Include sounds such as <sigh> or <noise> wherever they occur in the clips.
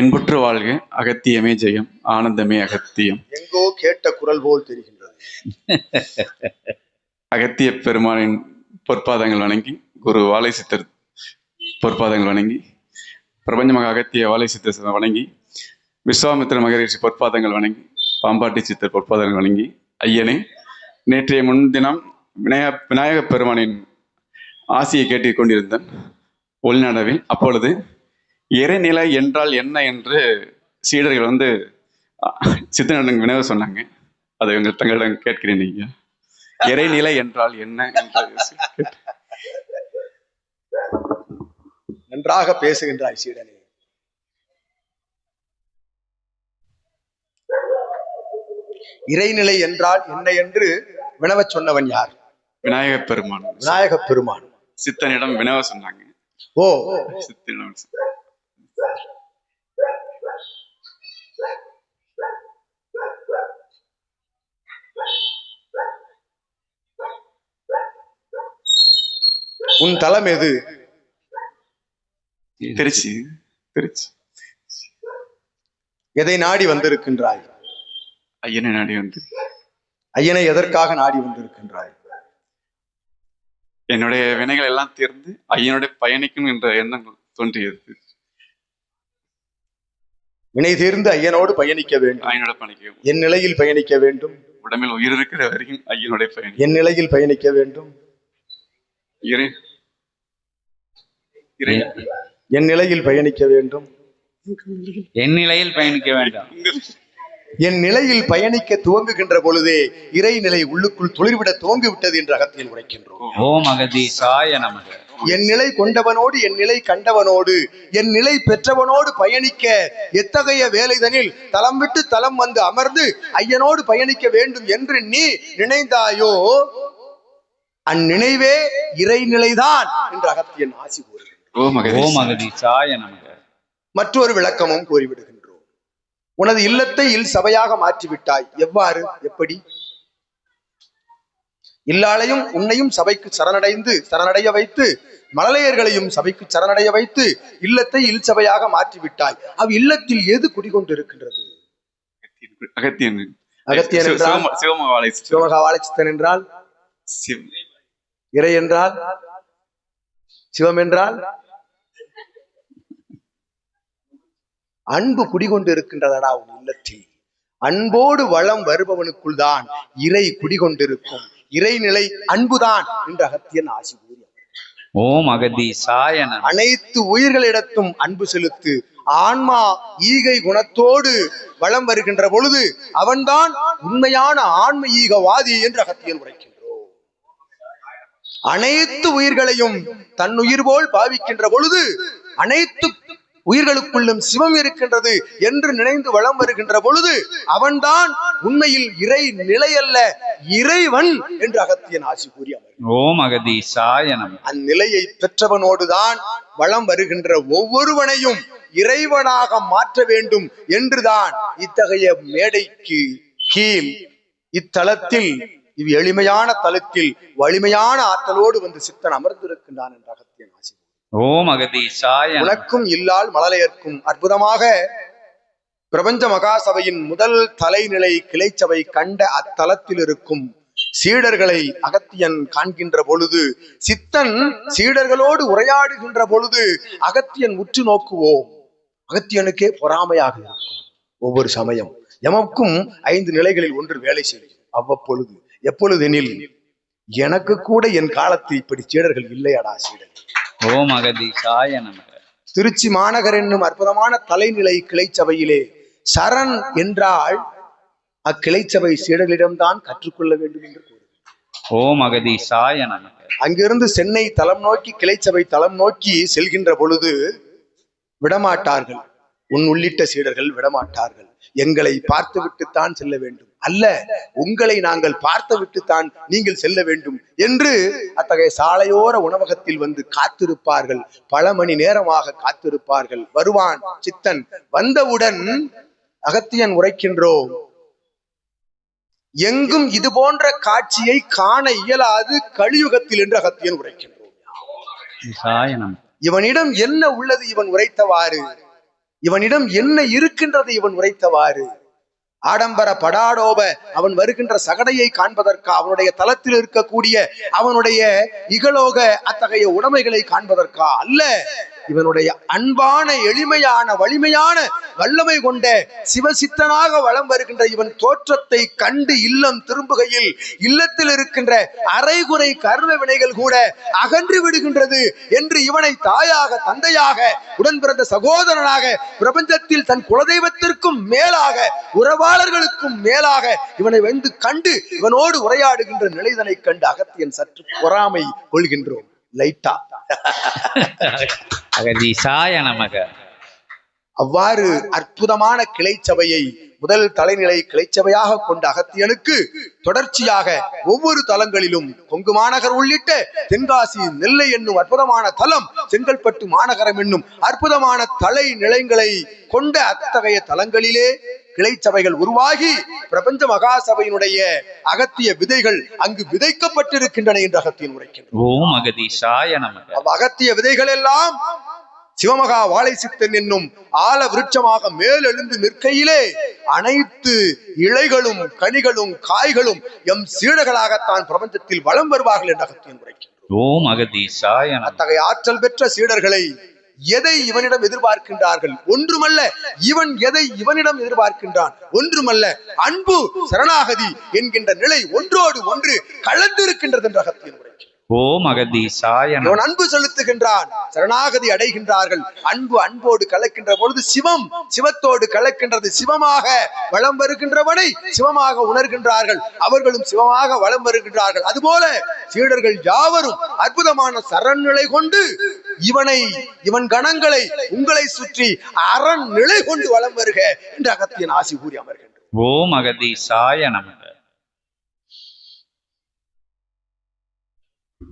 இன்புற்று வாழ்க அகத்தியமே ஜெயம் ஆனந்தமே அகத்தியம். எங்கோ கேட்ட குரல் போல் தெரிகின்றது. <laughs> அகத்திய பெருமானின் பொற்பாதங்கள் வணங்கி குரு வாழை சித்தர் பொற்பாதங்கள் வணங்கி பிரபஞ்சமக அகத்திய வாழை சித்தர் வணங்கி விஸ்வாமித்திர மகரிஷி பொற்பாதங்கள் வணங்கி பாம்பாட்டி சித்தர் பொற்பாதங்கள் வணங்கி ஐயனே நேற்றைய முன்தினம் விநாயக விநாயகப் பெருமானின் ஆசியை கேட்டுக் கொண்டிருந்தேன் உள்நடவில் அப்பொழுது இறைநிலை என்றால் என்ன என்று சீடர்கள் வந்து சித்தனிடம் வினவ சொன்னாங்க. அதை உங்கள் தங்களிடம் கேட்கிறேன் ஐயா இறைநிலை என்றால் என்ன என்று நன்றாக பேசுகின்றாய் சீடனே. இறைநிலை என்றால் என்ன என்று வினவச் சொன்னவன் யார்? விநாயகப் பெருமான். விநாயகப் பெருமான். சித்தனிடம் வினவ சொன்னாங்க. ஓ. சித்தனிடம் உன் தலம் எது? திருச்சி. திருச்சி எதை நாடி வந்திருக்கின்றாய்? ஐயனை நாடி வந்து ஐயனை எதற்காக நாடி வந்திருக்கின்றாய்? என்னுடைய வினைகள் எல்லாம் தீர்ந்து ஐயனுடைய பயணிக்கும் என்ற எண்ணம் தோன்றியது. வினை தீர்ந்து ஐயனோடு பயணிக்க வேண்டும். ஐயனோட பயணிக்கும் என் நிலையில் பயணிக்க வேண்டும். உடம்பில் உயிர் இருக்கிற வரைக்கும் ஐயனுடைய பயணி. என் நிலையில் பயணிக்க வேண்டும். இறை என் நிலையில் பயணிக்க வேண்டும். என் நிலையில் பயணிக்க வேண்டாம். என் நிலையில் பயணிக்க துவங்குகின்ற பொழுதே இறை நிலை உள்ளுக்குள் துளிர்விட துவங்கிவிட்டது என்று அகத்தியில் உரைக்கின்றோம். ஓம் அகதீசாய நமக. என் நிலை கொண்டவனோடு என் நிலை கண்டவனோடு என் நிலை பெற்றவனோடு பயணிக்க எத்தகைய வேலைதனில் தலம் விட்டு தலம் வந்து அமர்ந்து ஐயனோடு பயணிக்க வேண்டும் என்று நீ நினைந்தாயோ அந்நினைவே இறைநிலைதான் என்று அகத்தியன் ஆசி கூறுகிறார் மற்றொரு விளக்கமும் கூறிவிடுகின்றோம். உனது இல்லத்தை இல் சபையாக மாற்றிவிட்டாய் எவ்வாறு எப்படி? இல்லாளையும் உன்னையும் சபைக்கு சரணடைந்து சரணடைய வைத்து மழலையர்களையும் சபைக்கு சரணடைய வைத்து இல்லத்தை இல் சபையாக மாற்றிவிட்டாய். அவ் இல்லத்தில் எது குடிகொண்டிருக்கின்றது? அகத்தியன். என்றால்? இறை என்றால்? சிவம் என்றால் அன்பு குடிகொண்டு இருக்கின்றதடா உன் இல்லத்தில். அன்போடு வளம் வருபவனுக்குள் தான் இறை குடிகொண்டிருக்கும். இறைநிலை அன்புதான் என்று அகத்தியன் ஆசி கூறி ஓம் அகதீசாய நமக அனைத்து உயிர்களிடத்தும் அன்பு செலுத்து ஆன்மா ஈகை குணத்தோடு வளம் வருகின்ற பொழுது அவன்தான் உண்மையான ஆன்ம ஈகவாதி என்று அகத்தியன் உரைக்கின்றோம் அனைத்து உயிர்களையும் தன் உயிர் போல் பாவிக்கின்ற பொழுது அனைத்து உயிர்களுக்குள்ளும் சிவம் இருக்கின்றது என்று நினைந்து வளம் வருகின்ற பொழுது அவன்தான் உண்மையில் இறை நிலை அல்ல இறைவன் என்று அகத்தியன் ஆசி கூறி அமர் ஓம் அகதீசாய நமக அந்நிலையை பெற்றவனோடுதான் வளம் வருகின்ற ஒவ்வொருவனையும் இறைவனாக மாற்ற வேண்டும் என்றுதான் இத்தகைய மேடைக்கு கீழ் இத்தலத்தில் இவ் எளிமையான தலத்தில் வலிமையான ஆற்றலோடு வந்து சித்தன் அமர்ந்திருக்கின்றான் என்ற அகத்தியன் ஆசி ஓம் அகதீசாய உனக்கும் இல்லால் மலலையர்க்கும் அற்புதமாக பிரபஞ்ச மகாசபையின் முதல் தலைநிலை கிளைச்சபை கண்ட அத்தலத்தில் இருக்கும் சீடர்களை அகத்தியன் காண்கின்ற பொழுது சித்தன் சீடர்களோடு உரையாடுகின்ற பொழுது அகத்தியன் உற்று நோக்குவோம். அகத்தியனுக்கே பொறாமையாக இருக்கும். ஒவ்வொரு சமயம். எமக்கும் ஐந்து நிலைகளில் ஒன்று வேலை செய்யும். அவ்வப்பொழுது எப்பொழுதெனில் எனக்கு கூட என் காலத்தில் இப்படி சீடர்கள் இல்லையடா சீடர்கள் ஓம் அகதீசாய நமக. திருச்சி மாநகர் என்னும் அற்புதமான தலைநிலை கிளைச்சபையிலே சரண் என்றால் அக்கிளைச்சபை சீடர்களிடம்தான் கற்றுக்கொள்ள வேண்டும் என்று ஓம் அகதீசாய நமக. அங்கிருந்து சென்னை தலம் நோக்கி கிளைச்சபை தலம் நோக்கி செல்கின்ற பொழுது விடமாட்டார்கள். உன் உள்ளிட்ட சீடர்கள் விடமாட்டார்கள். எங்களை பார்த்து விட்டுத்தான் செல்ல வேண்டும். அல்ல உங்களை நாங்கள் பார்த்து விட்டுத்தான் நீங்கள் செல்ல வேண்டும் என்று அத்தகைய சாலையோர உணவகத்தில் வந்து காத்திருப்பார்கள். பல மணி நேரமாக காத்திருப்பார்கள். வருவான் சித்தன் வந்தவுடன் அகத்தியன் உரைக்கின்றோம். எங்கும் இது போன்ற காட்சியை காண இயலாது கலியுகத்தில் என்று அகத்தியன் உரைக்கின்றோம். இவனிடம் என்ன உள்ளது இவன் உரைத்தவாறு? இவனிடம் என்ன இருக்கின்றது இவன் உரைத்தவாறு? ஆடம்பர படாடோப அவன் வருகின்ற சகடையை காண்பதற்கா அவனுடைய தளத்தில் இருக்கக்கூடிய அவனுடைய இகலோக அத்தகைய உடைமைகளை காண்பதற்கா அல்ல. இவனுடைய அன்பான எளிமையான வலிமையான வல்லமை கொண்ட சிவசித்தனாக வலம் வருகின்ற இவன் தோற்றத்தை கண்டு இல்லம் திரும்புகையில் இல்லத்தில் இருக்கின்ற அரைகுறை கர்ம வினைகள் கூட அகன்று விடுகின்றது என்று இவனை தாயாக தந்தையாக உடன் பிறந்த சகோதரனாக பிரபஞ்சத்தில் தன் குலதெய்வத்திற்கும் மேலாக உறவாளர்களுக்கும் மேலாக இவனை வந்து கண்டு இவனோடு உரையாடுகின்ற நிலைதனை கண்டு அகத்தியன் சற்று பொறாமை கொள்கின்றோம். லைட்டா. <laughs> அகதீசாய நமக. அவ்வாறு அற்புதமான கிளைச்சபையை முதல் தலைநிலை கிளைச்சபையாக கொண்ட அகத்தியனுக்கு தொடர்ச்சியாக ஒவ்வொரு தலங்களிலும் கொங்கு மாநகர் உள்ளிட்ட தென்காசி நெல்லை என்னும் அற்புதமான தலம் செங்கல்பட்டு மாநகரம் என்னும் அற்புதமான தலை நிலையங்களை கொண்ட அத்தகைய தலங்களிலே கிளைச்சபைகள் உருவாகி பிரபஞ்ச மகாசபையினுடைய அகத்திய விதைகள் அங்கு விதைக்கப்பட்டிருக்கின்றன என்று அகத்தியன் அவ் அகத்திய விதைகள் எல்லாம் சிவமகா வாழை சித்தன் என்னும் ஆல விருட்சமாக மேலெழுந்து நிற்கையிலே அனைத்து இலைகளும் கனிகளும் காய்களும் எம் சீடர்களாகத்தான் பிரபஞ்சத்தில் வலம் வருவார்கள் என்று அகத்தியன் ஓம் அகதீசாய அத்தகைய ஆற்றல் பெற்ற சீடர்களை எதை இவனிடம் எதிர்பார்க்கின்றார்கள்? ஒன்றுமல்ல இவன் எதை இவனிடம் எதிர்பார்க்கின்றான்? ஒன்றுமல்ல அன்பு சரணாகதி என்கின்ற நிலை ஒன்றோடு ஒன்று கலந்திருக்கின்றது என்று அகத்தியன் உரைக்கின்றார் ஓம் அகதீசாய அன்பு செலுத்துகின்றான் சரணாகதி அடைகின்றார்கள். அன்பு அன்போடு கலக்கின்ற பொழுது சிவம் சிவத்தோடு கலக்கின்றது சிவமாக வலம் வருகின்றவனை சிவமாக உணர்கின்றார்கள். அவர்களும் சிவமாக வலம் வருகின்றார்கள். அதுபோல சீடர்கள் யாவரும் அற்புதமான சரண்நிலை கொண்டு இவனை இவன் கணங்களை உங்களை சுற்றி அரண் நிலை கொண்டு வலம் வருக என்று அகத்தியன் ஆசி கூறி அமர்கின்றார் ஓம் அகதீசாய நமக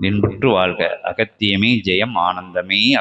இன்புற்று வாழ்க. அகத்தியமே ஜெயம் ஆனந்தமே